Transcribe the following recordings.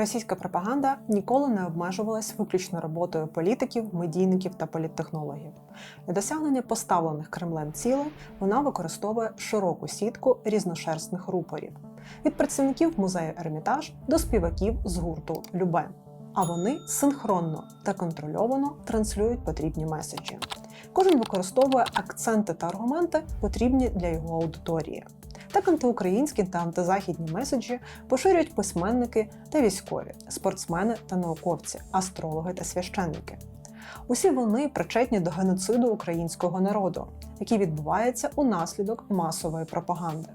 Російська пропаганда ніколи не обмежувалась виключно роботою політиків, медійників та політтехнологів. Для досягнення поставлених Кремлем цілей вона використовує широку сітку різношерстних рупорів від працівників музею Ермітаж до співаків з гурту Любе. А вони синхронно та контрольовано транслюють потрібні меседжі. Кожен використовує акценти та аргументи, потрібні для його аудиторії. Так антиукраїнські та антизахідні меседжі поширюють письменники та військові, спортсмени та науковці, астрологи та священники. Усі вони причетні до геноциду українського народу, який відбувається унаслідок масової пропаганди.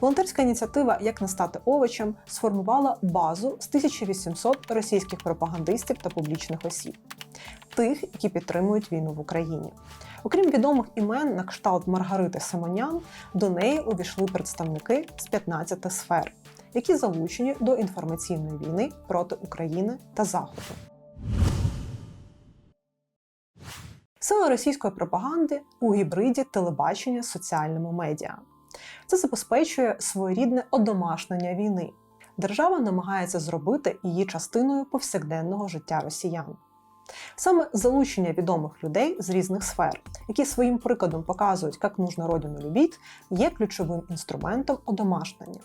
Волонтерська ініціатива Як не стати овочем сформувала базу з 1800 російських пропагандистів та публічних осіб, тих, які підтримують війну в Україні. Окрім відомих імен на кшталт Маргарити Симонян, до неї увійшли представники з 15 сфер, які залучені до інформаційної війни проти України та Заходу. Сила російської пропаганди у гібриді телебачення з соціальними медіа. Це забезпечує своєрідне одомашнення війни. Держава намагається зробити її частиною повсякденного життя росіян. Саме залучення відомих людей з різних сфер, які своїм прикладом показують, як нужно родину любіть, є ключовим інструментом одомашнення.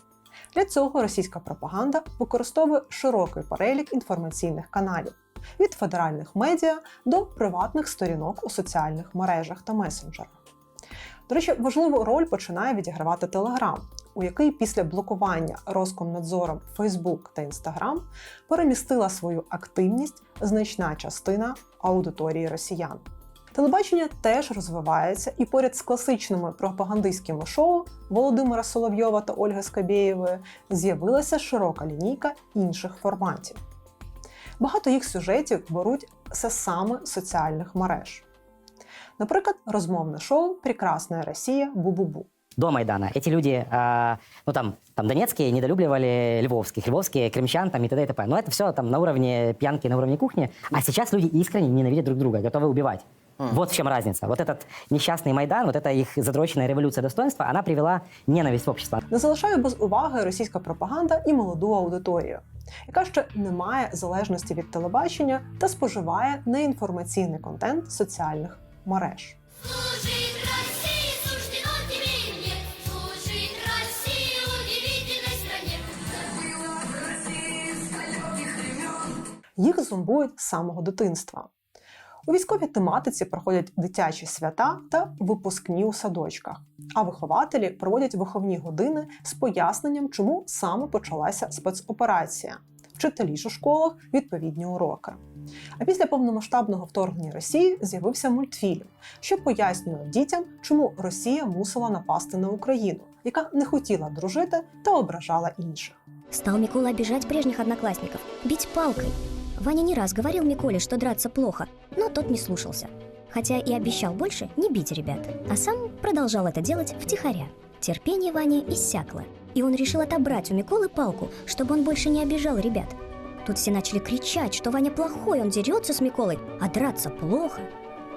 Для цього російська пропаганда використовує широкий перелік інформаційних каналів від федеральних медіа до приватних сторінок у соціальних мережах та месенджерах. До речі, важливу роль починає відігравати Телеграм, у який після блокування Роскомнадзором Facebook та Instagram перемістила свою активність значна частина аудиторії росіян. Телебачення теж розвивається, і поряд з класичними пропагандистськими шоу Володимира Соловйова та Ольги Скабєєвої з'явилася широка лінійка інших форматів. Багато їх сюжетів беруть це саме соціальних мереж. Наприклад, розмовне шоу Прекрасна Росія Бу-Бу-Бу до Майдана эти люди, э, ну там, там донецкие недолюбливали львовских, львовские кремчан там и т.д. и т.п. Но это все там на уровне пьянки, на уровне кухни. А сейчас люди искренне ненавидят друг друга, готовы убивать. Вот в чем разница. Вот этот несчастный Майдан, вот эта их задроченная революция достоинства, она привела ненависть в общество. Не залишає без уваги російська пропаганда і молоду аудиторію, яка ще не має залежності від телебачення та споживає неінформаційний контент соціальних мереж. Їх зомбують з самого дитинства. У військовій тематиці проходять дитячі свята та випускні у садочках, а вихователі проводять виховні години з поясненням, чому саме почалася спецоперація. Вчителі у школах відповідні уроки. А після повномасштабного вторгнення Росії з'явився мультфільм, що пояснює дітям, чому Росія мусила напасти на Україну, яка не хотіла дружити та ображала інших. Стал Микола обижать прежних одноклассников, бить палкой. Ваня не раз говорил Миколе, что драться плохо, но тот не слушался. Хотя и обещал больше не бить ребят, а сам продолжал это делать втихаря. Терпение Вани иссякло, и он решил отобрать у Миколы палку, чтобы он больше не обижал ребят. Тут все начали кричать, что Ваня плохой, он дерется с Миколой, а драться плохо.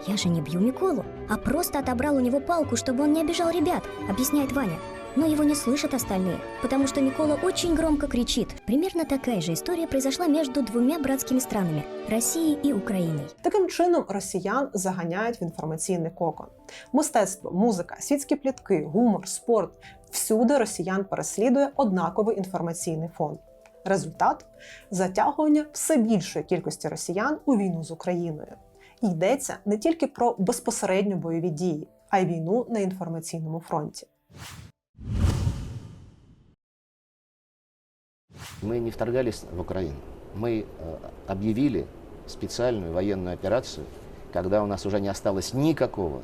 Я же не бью Миколу, а просто отобрал у него палку, чтобы он не обижал ребят, объясняет Ваня. Но его не слышат остальные, потому что Микола очень громко кричит. Примерно такая же история произошла между двумя братскими странами – Россией и Украиной. Таким чином росіян заганяють в інформаційний кокон. Мистецтво, музика, світські плітки, гумор, спорт всюди росіян переслідує однаковий інформаційний фон. Результат затягування все більшої кількості росіян у війну з Україною. І йдеться не тільки про безпосередньо бойові дії, а й війну на інформаційному фронті. Мы не вторгались в Украину. Мы э, объявили специальную военную операцию, когда у нас уже не осталось никакого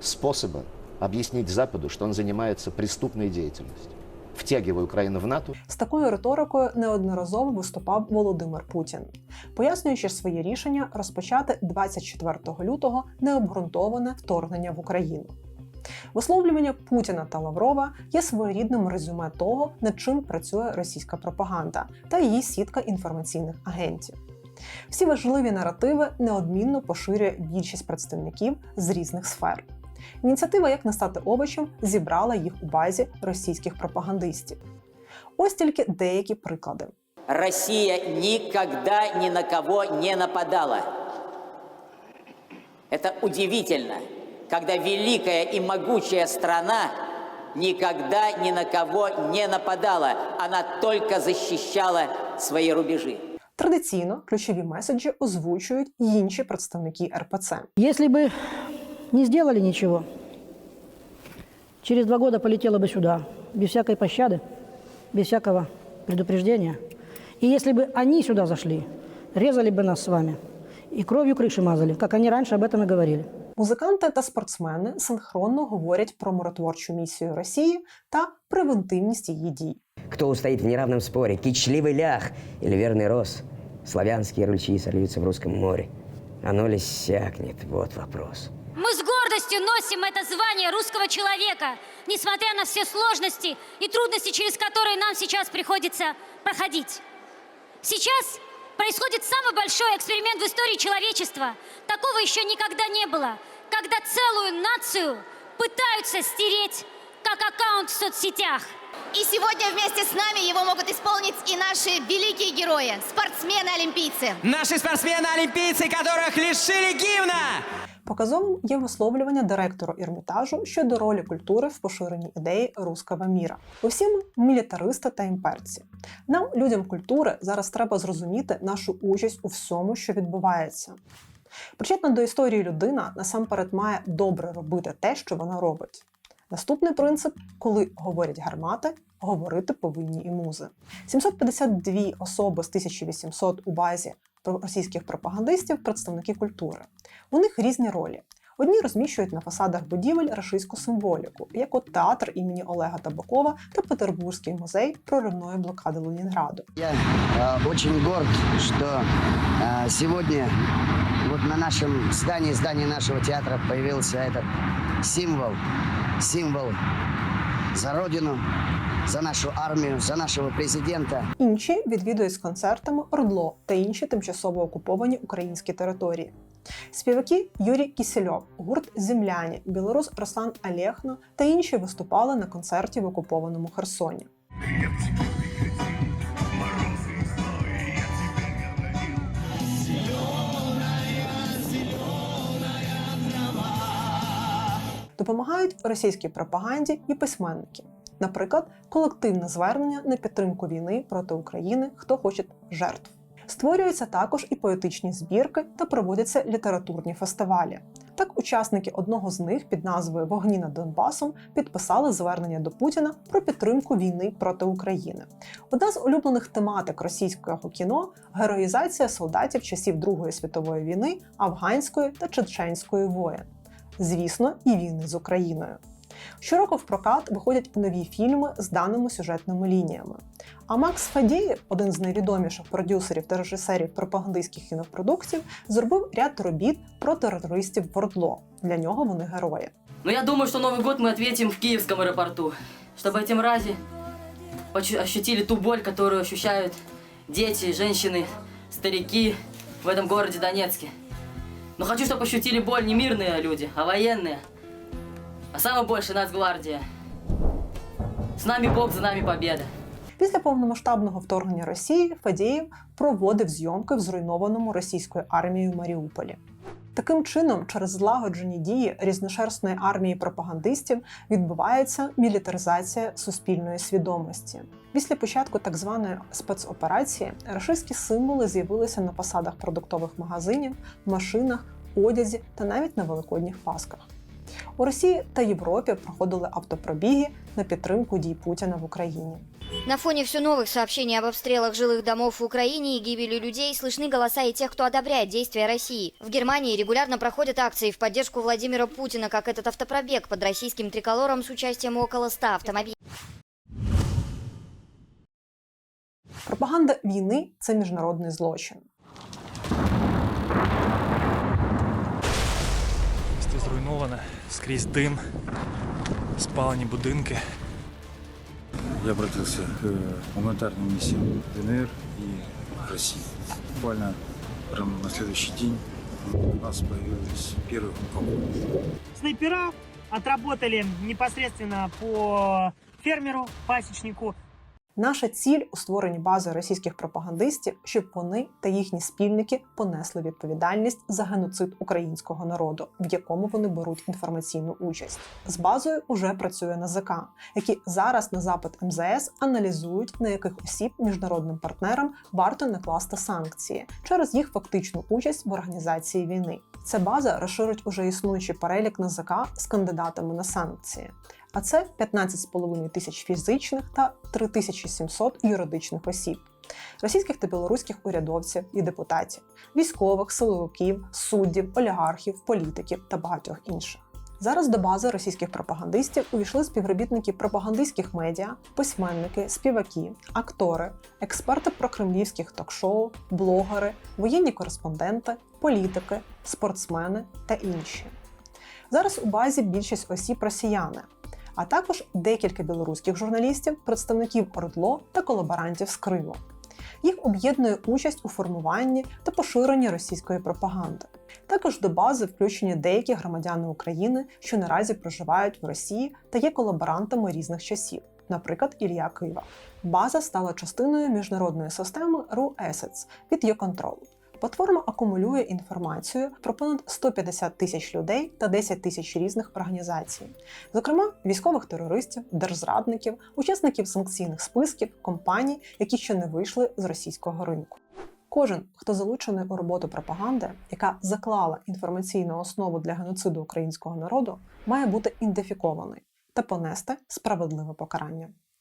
способа объяснить Западу, что он занимается преступной деятельностью. Втягивая Украину в НАТО, З такою риторикою неодноразово виступав Володимир Путін, пояснюючи своє рішення розпочати 24 лютого необґрунтоване вторгнення в Україну. Висловлювання Путіна та Лаврова є своєрідним резюме того, над чим працює російська пропаганда та її сітка інформаційних агентів. Всі важливі наративи неодмінно поширює більшість представників з різних сфер. Ініціатива Як не стати овочем зібрала їх у базі російських пропагандистів. Ось тільки деякі приклади. Россия никогда ни на кого не нападала. Это удивительно, когда великая и могучая страна никогда ни на кого не нападала. Она только защищала свои рубежи. Традиційно ключові меседжі озвучують й інші представники РПЦ. Если бы не сделали ничего, через два года полетела бы сюда, без всякой пощады, без всякого предупреждения. И если бы они сюда зашли, резали бы нас с вами и кровью крыши мазали, как они раньше об этом и говорили. Музиканти та спортсмени синхронно говорять про миротворчу місію Росії та превентивність її дій. Кто устоит в неравном споре, кичливый лях или верный рос? Славянские ручьи сольются в русском море. Оно ли сякнет? Вот вопрос. Мы с гордостью носим это звание русского человека, несмотря на все сложности и трудности, через которые нам сейчас приходится проходить. Сейчас происходит самый большой эксперимент в истории человечества. Такого еще никогда не было, когда целую нацию пытаются стереть как аккаунт в соцсетях. И сегодня вместе с нами его могут исполнить и наши великие герои, спортсмены-олимпийцы. Наши спортсмены-олимпийцы, которых лишили гимна! Показовим є висловлювання директора Ермітажу щодо ролі культури в поширенні ідеї руского міра. Усі ми мілітаристи та імперці. Нам, людям культури, зараз треба зрозуміти нашу участь у всьому, що відбувається. Причетна до історії людина насамперед має добре робити те, що вона робить. Наступний принцип, коли говорять гармати, говорити повинні і музи. 752 особи з 1800 у базі російських пропагандистів представники культури. У них різні ролі. Одні розміщують на фасадах будівель рашистську символіку, як от театр імені Олега Табакова та Петербурзький музей проривної блокади Ленінграду. Я э, очень горд, что э, сегодня вот на нашем здании, здании нашего театра появился этот символ, символ за Родину, за нашу армію, за нашого президента. Інші відвідують з концертами Ордло та інші тимчасово окуповані українські території. Співаки Юрій Кісельов, гурт Земляні, білорус Руслан Алєхно та інші виступали на концерті в окупованому Херсоні. Допомагають російській пропаганді і письменники. Наприклад, колективне звернення на підтримку війни проти України Хто хоче жертв. Створюються також і поетичні збірки та проводяться літературні фестивалі. Так, учасники одного з них під назвою Вогні над Донбасом підписали звернення до Путіна про підтримку війни проти України. Одна з улюблених тематик російського кіно героїзація солдатів часів Другої світової війни, афганської та чеченської воєн. Звісно, і війни з Україною. Щороку в прокат виходять нові фільми з даними сюжетними лініями. А Макс Фадєєв, один з найвідоміших продюсерів та режисерів пропагандистських кінопродуктів, зробив ряд робіт про терористів в Ордло. Для нього вони герої. Но я думаю, что Новый год мы ответим в Киевском аэропорту, чтобы эти мрази почу- ощутили ту боль, которую ощущают дети, женщины, старики в этом городе Донецке. Но хочу, чтобы ощутили боль не мирные люди, а военные. А самое больше Нацгвардия. С нами Бог, за нами победа. Після повномасштабного вторгнення Росії Фадєєв проводив зйомки в зруйнованому російською армією Маріуполі. Таким чином, через злагоджені дії різношерстної армії пропагандистів відбувається мілітаризація суспільної свідомості. Після початку так званої спецоперації рашистські символи з'явилися на посадах продуктових магазинів, машинах, одязі та навіть на великодніх пасках. У Росії та Європі проходили автопробіги на підтримку дій Путіна в Україні. На фоне все новых сообщений об обстрелах жилых домов в Украине и гибели людей слышны голоса и тех, кто одобряет действия России. В Германии регулярно проходят акции в поддержку Владимира Путина, как этот автопробег под российским триколором с участием около 100 автомобилей. Пропаганда війни це міжнародний злочин. Місто зруйноване, скрізь дим, спалені будинки. Я обратился к гуманитарным миссиям ДНР и России. Буквально прям на следующий день у нас появились первые колонны. Снайпера отработали непосредственно по фермеру, пасечнику. Наша ціль у створенні бази російських пропагандистів, щоб вони та їхні спільники понесли відповідальність за геноцид українського народу, в якому вони беруть інформаційну участь. З базою уже працює НАЗК, які зараз на запит МЗС аналізують, на яких осіб міжнародним партнерам варто накласти санкції через їх фактичну участь в організації війни. Ця база розширить уже існуючий перелік НАЗК з кандидатами на санкції. А це 15,5 тисяч фізичних та 3700 юридичних осіб, російських та білоруських урядовців і депутатів, військових, силовиків, суддів, олігархів, політиків та багатьох інших. Зараз до бази російських пропагандистів увійшли співробітники пропагандистських медіа, письменники, співаки, актори, експерти прокремлівських ток-шоу, блогери, воєнні кореспонденти, політики, спортсмени та інші. Зараз у базі більшість осіб росіяни, а також декілька білоруських журналістів, представників ОРДЛО та колаборантів з Криму. Їх об'єднує участь у формуванні та поширенні російської пропаганди. Також до бази включені деякі громадяни України, що наразі проживають в Росії та є колаборантами різних часів, наприклад, Ілля Кива. База стала частиною міжнародної системи RU-Assets від YouControl. Платформа акумулює інформацію про понад 150 тисяч людей та 10 тисяч різних організацій, зокрема військових терористів, держзрадників, учасників санкційних списків, компаній, які ще не вийшли з російського ринку. Кожен, хто залучений у роботу пропаганди, яка заклала інформаційну основу для геноциду українського народу, має бути ідентифікований та понести справедливе покарання.